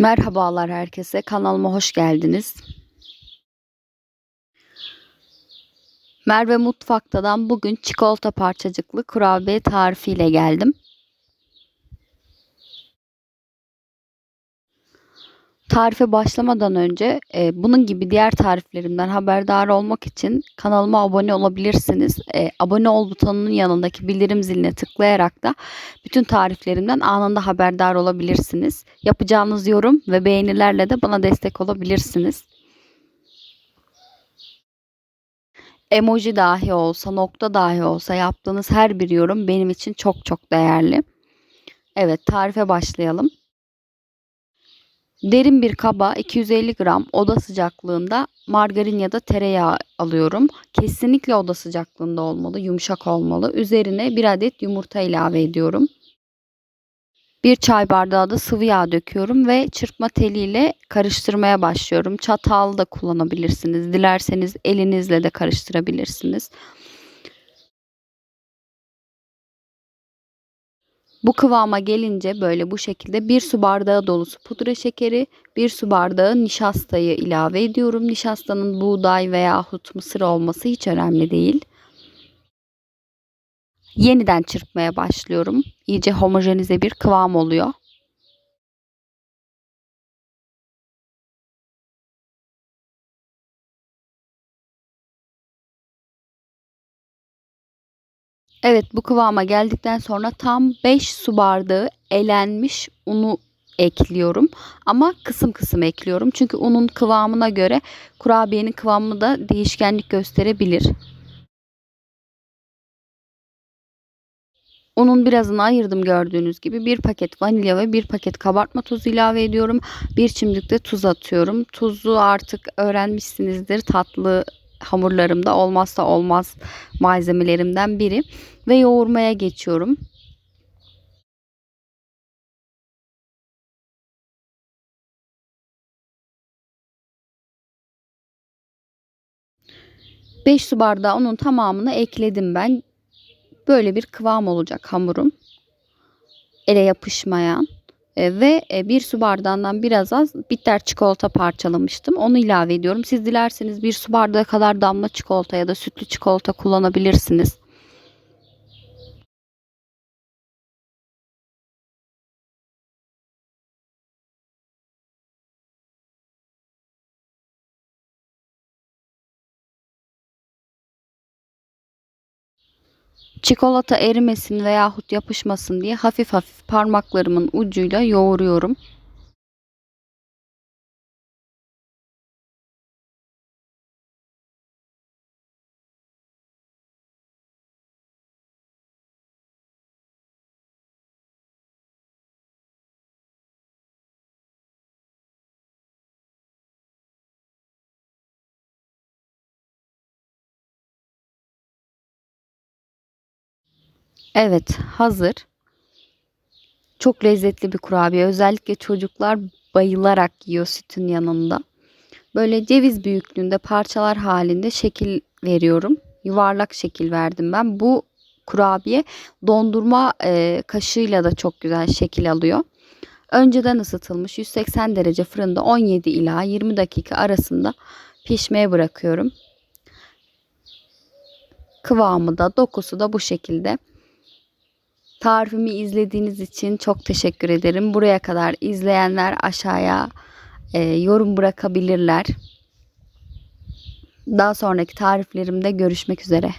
Merhabalar herkese. Kanalıma hoş geldiniz. Merve Mutfakta'dan bugün çikolata parçacıklı kurabiye tarifiyle geldim. Tarife başlamadan önce e, bunun gibi diğer tariflerimden haberdar olmak için kanalıma abone olabilirsiniz. E, abone ol butonunun yanındaki bildirim ziline tıklayarak da bütün tariflerimden anında haberdar olabilirsiniz. Yapacağınız yorum ve beğenilerle de bana destek olabilirsiniz. Emoji dahi olsa, nokta dahi olsa yaptığınız her bir yorum benim için çok çok değerli. Evet, tarife başlayalım. Derin bir kaba 250 gram oda sıcaklığında margarin ya da tereyağı alıyorum. Kesinlikle oda sıcaklığında olmalı, yumuşak olmalı. Üzerine bir adet yumurta ilave ediyorum. Bir çay bardağı da sıvı yağ döküyorum ve çırpma teliyle karıştırmaya başlıyorum. Çatal da kullanabilirsiniz. Dilerseniz elinizle de karıştırabilirsiniz. Bu kıvama gelince böyle bu şekilde bir su bardağı dolusu pudra şekeri, bir su bardağı nişastayı ilave ediyorum. Nişastanın buğday veya hut mısır olması hiç önemli değil. Yeniden çırpmaya başlıyorum. İyice homojenize bir kıvam oluyor. Evet bu kıvama geldikten sonra tam 5 su bardağı elenmiş unu ekliyorum. Ama kısım kısım ekliyorum. Çünkü unun kıvamına göre kurabiyenin kıvamı da değişkenlik gösterebilir. Unun birazını ayırdım gördüğünüz gibi. Bir paket vanilya ve bir paket kabartma tozu ilave ediyorum. Bir çimdik de tuz atıyorum. Tuzu artık öğrenmişsinizdir. Tatlı hamurlarımda olmazsa olmaz malzemelerimden biri. Ve yoğurmaya geçiyorum. Beş su bardağı unun tamamını ekledim ben. Böyle bir kıvam olacak hamurum. Ele yapışmayan. E, ve e, bir su bardağından biraz az bitter çikolata parçalamıştım. Onu ilave ediyorum. Siz dilerseniz bir su bardağı kadar damla çikolata ya da sütlü çikolata kullanabilirsiniz. Çikolata erimesin veyahut yapışmasın diye hafif hafif parmaklarımın ucuyla yoğuruyorum. Evet, hazır. Çok lezzetli bir kurabiye. Özellikle çocuklar bayılarak yiyor sütün yanında. Böyle ceviz büyüklüğünde parçalar halinde şekil veriyorum. Yuvarlak şekil verdim ben. Bu kurabiye dondurma e, kaşığıyla da çok güzel şekil alıyor. Önceden ısıtılmış 180 derece fırında 17 ila 20 dakika arasında pişmeye bırakıyorum. Kıvamı da dokusu da bu şekilde. Tarifimi izlediğiniz için çok teşekkür ederim. Buraya kadar izleyenler aşağıya e, yorum bırakabilirler. Daha sonraki tariflerimde görüşmek üzere.